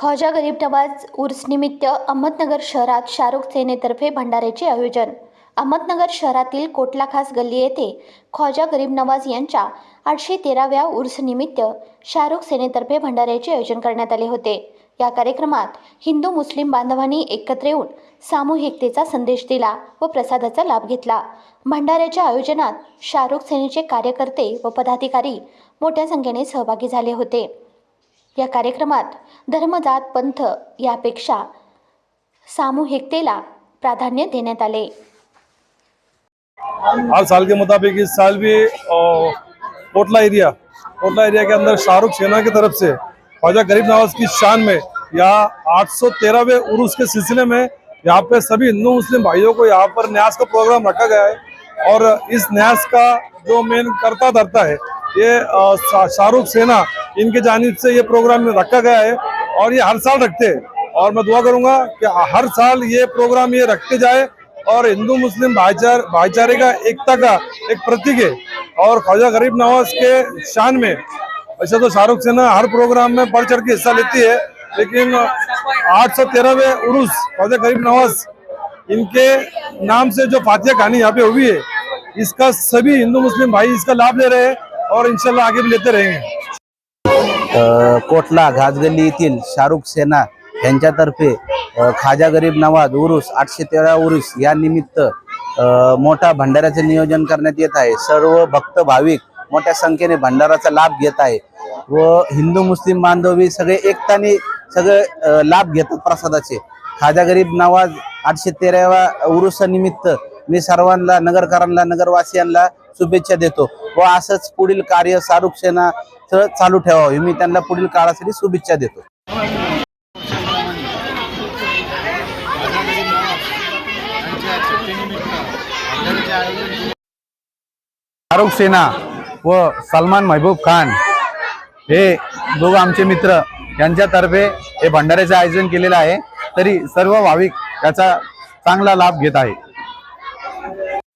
ख्वाजा गरीब नवाज उर्सनिमित्त अहमदनगर शहरात शाहरुख सेनेतर्फे भंडाऱ्याचे आयोजन. अहमदनगर शहरातील कोटला खास गल्ली येथे ख्वाजा गरीब नवाज यांच्या आठशे तेराव्या उर्सनिमित्त शाहरुख सेनेतर्फे भंडाऱ्याचे आयोजन करण्यात आले होते. या कार्यक्रमात हिंदू मुस्लिम बांधवांनी एकत्र येऊन सामूहिकतेचा संदेश दिला व प्रसादाचा लाभ घेतला. भंडाऱ्याच्या आयोजनात शाहरुख सेनेचे कार्यकर्ते व पदाधिकारी मोठ्या संख्येने सहभागी झाले होते. या कार्यक्रमात धर्मजात पंथ यापेक्षा सामूहिकतेला प्राधान्य देण्यात आले. हर साल के मुताबिक इस साल भी कोटला एरिया कोटला एरिया के अंदर शाहरुख सेना की तरफ से ख्वाजा गरीब नवाज की शान में यहाँ आठ सौ तेरहवें उर्स के सिलसिले में यहाँ पे सभी हिंदू मुस्लिम भाइयों को यहाँ पर न्यास का प्रोग्राम रखा गया है और इस न्यास का जो मेन करता धरता है ये शाहरुख सेना, इनकी जानिब से ये प्रोग्राम रखा गया है और ये हर साल रखते हैं। और मैं दुआ करूँगा कि हर साल ये प्रोग्राम ये रखते जाए और हिंदू, मुस्लिम भाईचार, भाईचारे का, एकता का एक प्रतीक है। और ख्वाजा गरीब नवाज़ के शान में, वैसे तो शाहरुख सेना हर प्रोग्राम में बढ़ चढ़ के हिस्सा लेती है, लेकिन आठ सौ तेरहवे उर्स ख्वाजा गरीब नवाज़, इनके नाम से जो फातिया कहानी यहाँ पे हुई है, इसका सभी हिंदू, मुस्लिम भाई इसका लाभ ले रहे हैं। और इंशाल्लाह आगे भी लेते रहेंगे। कोटला घासगल्ली येथील शाहरुख सेना यांच्यातर्फे खाजा गरीब नवाज उरुस आठशे तेरा उरुस या निमित्त मोठा भंडाऱ्याचे नियोजन करण्यात येत आहे. सर्व भक्त भाविक मोठ्या संख्येने भंडाराचा लाभ घेत आहे व हिंदू मुस्लिम बांधवी सगळे एकताने सगळे लाभ घेतात प्रसादाचे. खाजा गरीब नवाज आठशे तेराव्या उरुसानिमित्त मी सर्वांना नगरकरांना नगरवासियांना शुभेच्छा देतो व असंच पुढील कार्य शाहरुख सेना चालू ठेवावे. मी त्यांना पुढील काळासाठी शुभेच्छा देतो. शाहरुख सेना व सलमान महबूब खान हे दोघं आमचे मित्र. यांच्यातर्फे हे भंडाऱ्याचे आयोजन केलेलं आहे. तरी सर्व भाविक याचा चांगला लाभ घेत आहे.